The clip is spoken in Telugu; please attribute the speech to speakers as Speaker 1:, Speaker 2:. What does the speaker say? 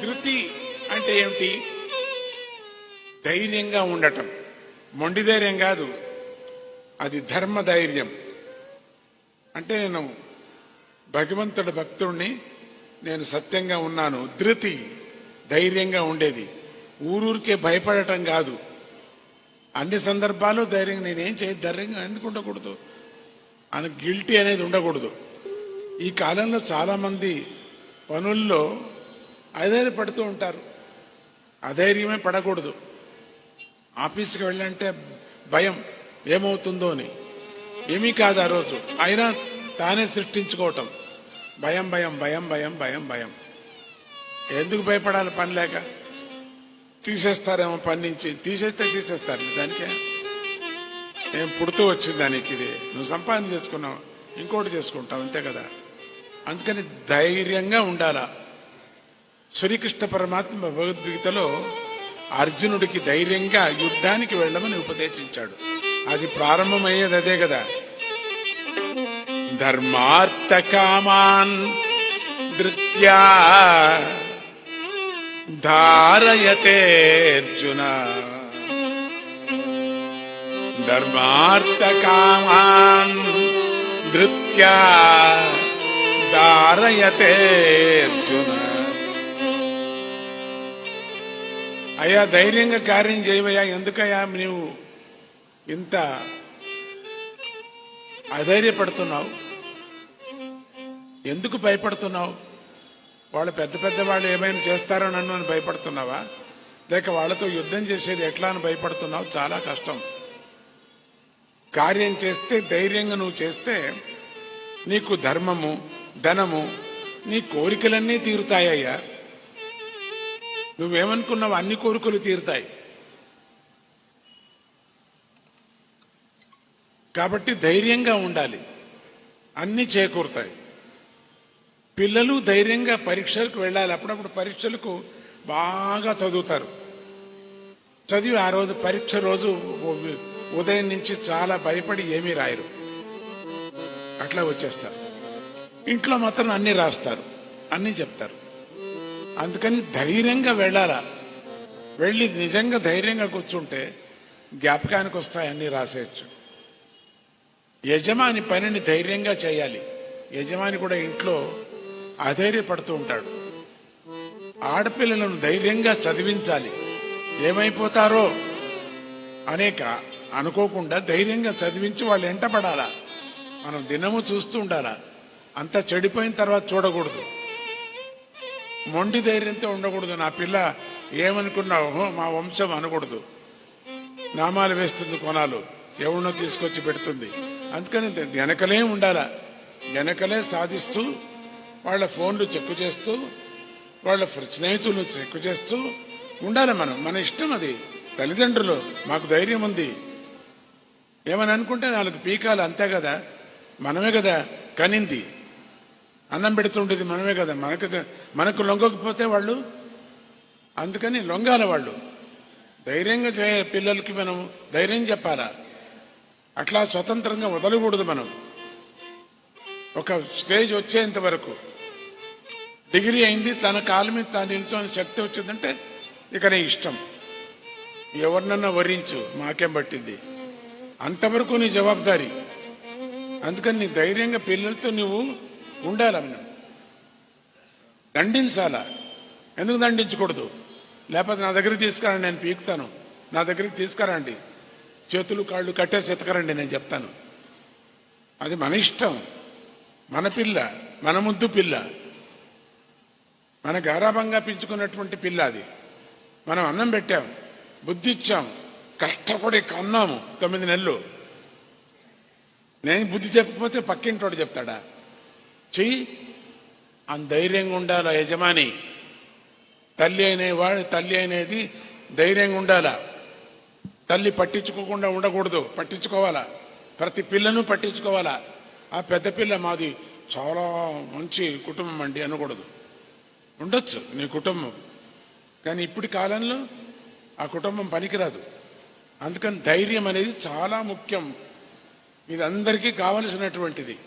Speaker 1: ధృతి అంటే ఏమిటి? ధైర్యంగా ఉండటం. మొండి ధైర్యం కాదు. అది ధర్మ ధైర్యం. అంటే నేను భగవంతుడి భక్తుడిని నేను సత్యంగా ఉన్నాను. ధృతి ధైర్యంగా ఉండేది. ఊరూరికే భయపడటం కాదు. అన్ని సందర్భాలు ధైర్యంగా నేనేం చేయ ధైర్యంగా ఎందుకు ఉండకూడదు? అని గిల్టీ అనేది ఉండకూడదు. ఈ కాలంలో చాలామంది పనుల్లో అధైర్యపడుతూ ఉంటారు. అధైర్యమే పడకూడదు. ఆఫీస్కి వెళ్ళంటే భయం ఏమవుతుందో అని. ఏమీ కాదు ఆ రోజు. అయినా తానే సృష్టించుకోవటం. భయం భయం భయం భయం భయం భయం. ఎందుకు భయపడాలి పని లేక? తీసేస్తారేమో పని నుంచి. తీసేస్తే తీసేస్తారు. దానికే ఏం పుడుతూ వచ్చింది దానికి ఇది. నువ్వు సంపాదన చేసుకున్నావు ఇంకోటి చేసుకుంటావు అంతే కదా. అందుకని ధైర్యంగా ఉండాలా? శ్రీకృష్ణ పరమాత్మ భగవద్గీతలో అర్జునుడికి ధైర్యంగా యుద్ధానికి వెళ్ళమని ఉపదేశించాడు. అది ప్రారంభమయ్యేది అదే కదా. ధర్మార్థ కామాన్ దృత్యా ధారయతే అర్జున. ధర్మార్థ కామాన్ దృత్యా ధారయతే అర్జున. అయ్యా ధైర్యంగా కార్యం చేయవయ్యా ఎందుకయ్యా నీవు ఇంత అధైర్యపడుతున్నావు? ఎందుకు భయపడుతున్నావు? వాళ్ళు పెద్ద పెద్ద వాళ్ళు ఏమైనా చేస్తారో నన్ను అని భయపడుతున్నావా? లేక వాళ్ళతో యుద్ధం చేసేది ఎట్లా అని భయపడుతున్నావు? చాలా కష్టం. కార్యం చేస్తే ధైర్యంగా నువ్వు చేస్తే నీకు ధర్మము ధనము నీ కోరికలన్నీ తీరుతాయ్యా నువ్వేమనుకున్నావు అన్ని కోరికలు తీరుతాయి. కాబట్టి ధైర్యంగా ఉండాలి. అన్ని చేకూరుతాయి. పిల్లలు ధైర్యంగా పరీక్షలకు వెళ్ళాలి. అప్పుడప్పుడు పరీక్షలకు బాగా చదువుతారు. చదివి ఆ రోజు పరీక్ష రోజు ఉదయం నుంచి చాలా భయపడి ఏమీ రాయరు. అట్లా వచ్చేస్తారు. ఇంట్లో మాత్రం అన్ని రాస్తారు. అన్ని చెప్తారు. అందుకని ధైర్యంగా వెళ్ళాలా? వెళ్ళి నిజంగా ధైర్యంగా కూర్చుంటే జ్ఞాపకానికి వస్తాయని రాసేయచ్చు. యజమాని పనిని ధైర్యంగా చేయాలి. యజమాని కూడా ఇంట్లో అధైర్యపడుతూ ఉంటాడు. ఆడపిల్లలను ధైర్యంగా చదివించాలి. ఏమైపోతారో అనేక అనుకోకుండా ధైర్యంగా చదివించి వాళ్ళు ఎంటపడాలా? మనం దినము చూస్తూ ఉండాలా? అంతా చెడిపోయిన తర్వాత చూడకూడదు. మొండి ధైర్యంతో ఉండకూడదు నా పిల్ల. ఏమనుకున్నావు? "ఓహో, మా వంశం అనకూడదు. నామాలు వేస్తుంది కొనాలు ఎవరినో తీసుకొచ్చి పెడుతుంది. అందుకని వెనకలే ఉండాలా. వెనకలే సాధిస్తూ వాళ్ళ ఫోన్లు చెక్కు చేస్తూ వాళ్ళ స్నేహితులు స్నేహితులను చెక్కు చేస్తూ ఉండాలి మనం. మన ఇష్టం అది. తల్లిదండ్రులు మాకు ధైర్యం ఉంది. ఏమని అనుకుంటే నాలుగు పీకాలు అంతే కదా. మనమే కదా కనింది. అన్నం పెడుతుండేది మనమే కదా. మనకు మనకు లొంగకపోతే వాళ్ళు అందుకని లొంగాల వాళ్ళు. ధైర్యంగా చేయ పిల్లలకి మనం ధైర్యం చెప్పాలా? అట్లా స్వతంత్రంగా వదలకూడదు మనం. ఒక స్టేజ్ వచ్చేంత వరకు. డిగ్రీ అయింది తన కాలు మీద తాను నిలుచుకునే శక్తి వచ్చిందంటే ఇక నీ ఇష్టం. ఎవరినన్నా వరించు మాకేం పట్టింది? అంతవరకు నీ జవాబుదారి. అందుకని నీ ధైర్యంగా పిల్లలతో నువ్వు ఉండాలి మనం దండించాలా. ఎందుకు దండించకూడదు? లేకపోతే నా దగ్గరికి తీసుకురండి నేను పీకుతాను. నా దగ్గరికి తీసుకురండి. చేతులు కాళ్ళు కట్టేసి ఎతకరండి నేను చెప్తాను. అది మన ఇష్టం. మన పిల్ల మన ముద్దు పిల్ల. మన గారాభంగా పెంచుకున్నటువంటి పిల్ల అది. మనం అన్నం పెట్టాం బుద్ధి ఇచ్చాం కష్టపడి కన్నాము తొమ్మిది నెలలు. నేను బుద్ధి చెప్పకపోతే పక్కింటోడు చెప్తాడా? చెయ్యి అని ధైర్యంగా ఉండాలా యజమాని? తల్లి అనేవాడు తల్లి అనేది ధైర్యంగా ఉండాలా? తల్లి పట్టించుకోకుండా ఉండకూడదు పట్టించుకోవాలా? ప్రతి పిల్లను పట్టించుకోవాలా? ఆ పెద్ద పిల్ల మాది చాలా మంచి కుటుంబం అండి అనకూడదు. ఉండొచ్చు నీ కుటుంబం. కానీ ఇప్పటి కాలంలో ఆ కుటుంబం పనికిరాదు. అందుకని ధైర్యం అనేది చాలా ముఖ్యం. ఇది అందరికీ కావలసినటువంటిది.